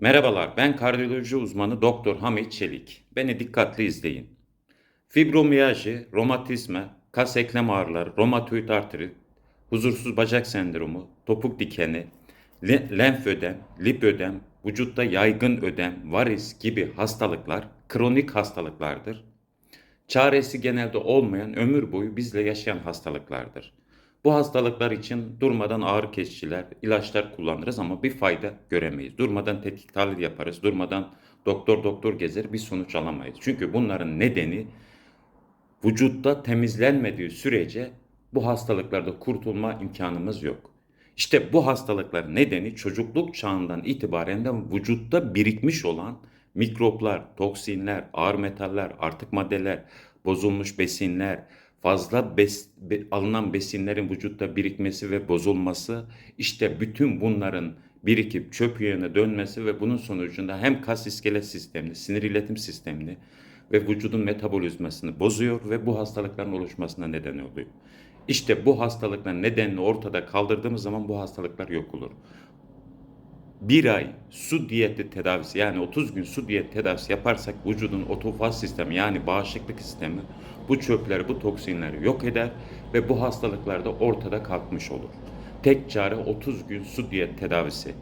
Merhabalar, ben kardiyoloji uzmanı Doktor Hamit Çelik. Beni dikkatli izleyin. Fibromiyalji, romatizma, kas eklem ağrıları, romatoid artrit, huzursuz bacak sendromu, topuk dikeni, le- lenf ödem, lip ödem, vücutta yaygın ödem, varis gibi hastalıklar kronik hastalıklardır. Çaresi genelde olmayan ömür boyu bizle yaşayan hastalıklardır. Bu hastalıklar için durmadan ağrı kesiciler, ilaçlar kullanırız ama bir fayda göremeyiz. Durmadan tetkik tahlil yaparız, durmadan doktor doktor gezer bir sonuç alamayız. Çünkü bunların nedeni vücutta temizlenmediği sürece bu hastalıklarda kurtulma imkanımız yok. İşte bu hastalıklar nedeni çocukluk çağından itibaren de vücutta birikmiş olan mikroplar, toksinler, ağır metaller, artık maddeler, bozulmuş besinler, fazla bes- be- alınan besinlerin vücutta birikmesi ve bozulması, işte bütün bunların birikip çöp yığına dönmesi ve bunun sonucunda hem kas iskelet sistemini, sinir iletim sistemini ve vücudun metabolizmasını bozuyor ve bu hastalıkların oluşmasına neden oluyor. İşte bu hastalıkların nedenini ortada kaldırdığımız zaman bu hastalıklar yok olur. Bir ay su diyeti tedavisi yani 30 gün su diyet tedavisi yaparsak vücudun otofaz sistemi yani bağışıklık sistemi bu çöpleri bu toksinleri yok eder ve bu hastalıklar da ortada kalkmış olur. Tek çare 30 gün su diyet tedavisi.